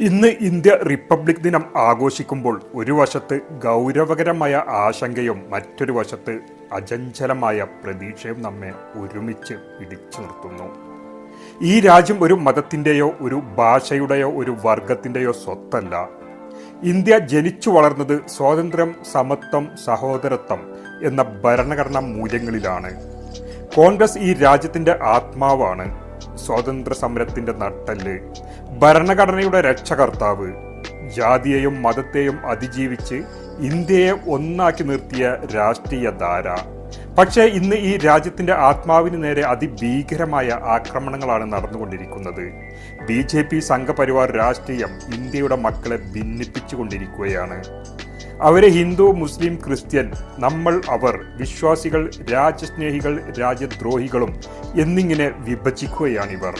ഇന്ന് India republic ദിനം ആഘോഷിക്കുമ്പോൾ ഒരു വശത്ത് ഗൗരവകരമായ ആശങ്കയും മറ്റൊരു വശത്ത് അചഞ്ചലമായ പ്രതീക്ഷയും നമ്മെ ഒരുമിച്ച് പിടിച്ചു നിർത്തുന്നു. ഈ രാജ്യം ഒരു മതത്തിന്റെയോ ഒരു ഭാഷയുടെയോ ഒരു വർഗത്തിന്റെയോ സ്വത്തല്ല. ഇന്ത്യ ജനിച്ചു വളർന്നത് സ്വാതന്ത്ര്യം സമത്വം സഹോദരത്വം എന്ന ഭരണഘടനാ മൂല്യങ്ങളിലാണ്. കോൺഗ്രസ് ഈ രാജ്യത്തിന്റെ ആത്മാവാണ്. സ്വാതന്ത്ര്യ സമരത്തിന്റെ നട്ടൽ ഭരണഘടനയുടെ രക്ഷകർത്താവ്. ജാതിയെയും മതത്തെയും അതിജീവിച്ച് ഇന്ത്യയെ ഒന്നാക്കി നിർത്തിയ രാഷ്ട്രീയ ധാര. പക്ഷേ ഇന്ന് ഈ രാജ്യത്തിന്റെ ആത്മാവിന് നേരെ അതിഭീകരമായ ആക്രമണങ്ങളാണ് നടന്നുകൊണ്ടിരിക്കുന്നത്. ബി ജെ പി സംഘപരിവാർ രാഷ്ട്രീയം ഇന്ത്യയുടെ മക്കളെ ഭിന്നിപ്പിച്ചുകൊണ്ടിരിക്കുകയാണ്. അവരെ ഹിന്ദു മുസ്ലിം ക്രിസ്ത്യൻ നമ്മൾ അവർ വിശ്വാസികൾ രാജ്യസ്നേഹികൾ രാജ്യദ്രോഹികളും എന്നിങ്ങനെ വിഭജിക്കുകയാണിവർ.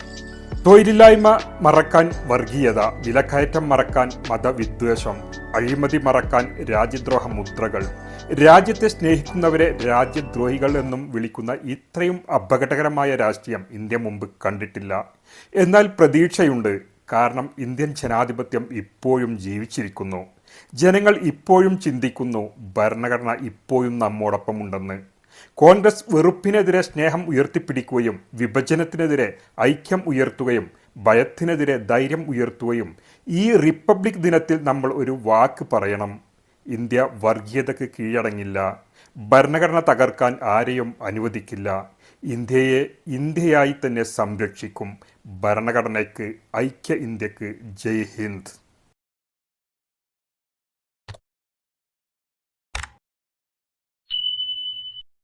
തൊഴിലില്ലായ്മ മറക്കാൻ വർഗീയത വിലക്കയറ്റം മറക്കാൻ മതവിദ്വേഷം അഴിമതി മറക്കാൻ രാജ്യദ്രോഹ മുദ്രകൾ രാജ്യത്തെ സ്നേഹിക്കുന്നവരെ രാജ്യദ്രോഹികൾ എന്നും വിളിക്കുന്ന ഇത്രയും അപകടകരമായ രാഷ്ട്രീയം ഇന്ത്യ മുമ്പ് കണ്ടിട്ടില്ല. എന്നാൽ പ്രതീക്ഷയുണ്ട് കാരണം ഇന്ത്യൻ ജനാധിപത്യം ഇപ്പോഴും ജീവിച്ചിരിക്കുന്നു. ജനങ്ങൾ ഇപ്പോഴും ചിന്തിക്കുന്നു ഭരണഘടന ഇപ്പോഴും നമ്മോടൊപ്പം ഉണ്ടെന്ന് കോൺഗ്രസ് വെറുപ്പിനെതിരെ സ്നേഹം ഉയർത്തിപ്പിടിക്കുകയും വിഭജനത്തിനെതിരെ ഐക്യം ഉയർത്തുകയും ഭയത്തിനെതിരെ ധൈര്യം ഉയർത്തുകയും ഈ റിപ്പബ്ലിക് ദിനത്തിൽ നമ്മൾ ഒരു വാക്ക് പറയണം. ഇന്ത്യ വർഗീയതയ്ക്ക് കീഴടങ്ങില്ല. ഭരണഘടന തകർക്കാൻ ആരെയും അനുവദിക്കില്ല. ഇന്ത്യയെ ഇന്ത്യയായി തന്നെ സംരക്ഷിക്കും. ഭരണഘടനയ്ക്ക് ഐക്യ ഇന്ത്യയ്ക്ക് ജയ് ഹിന്ദ്.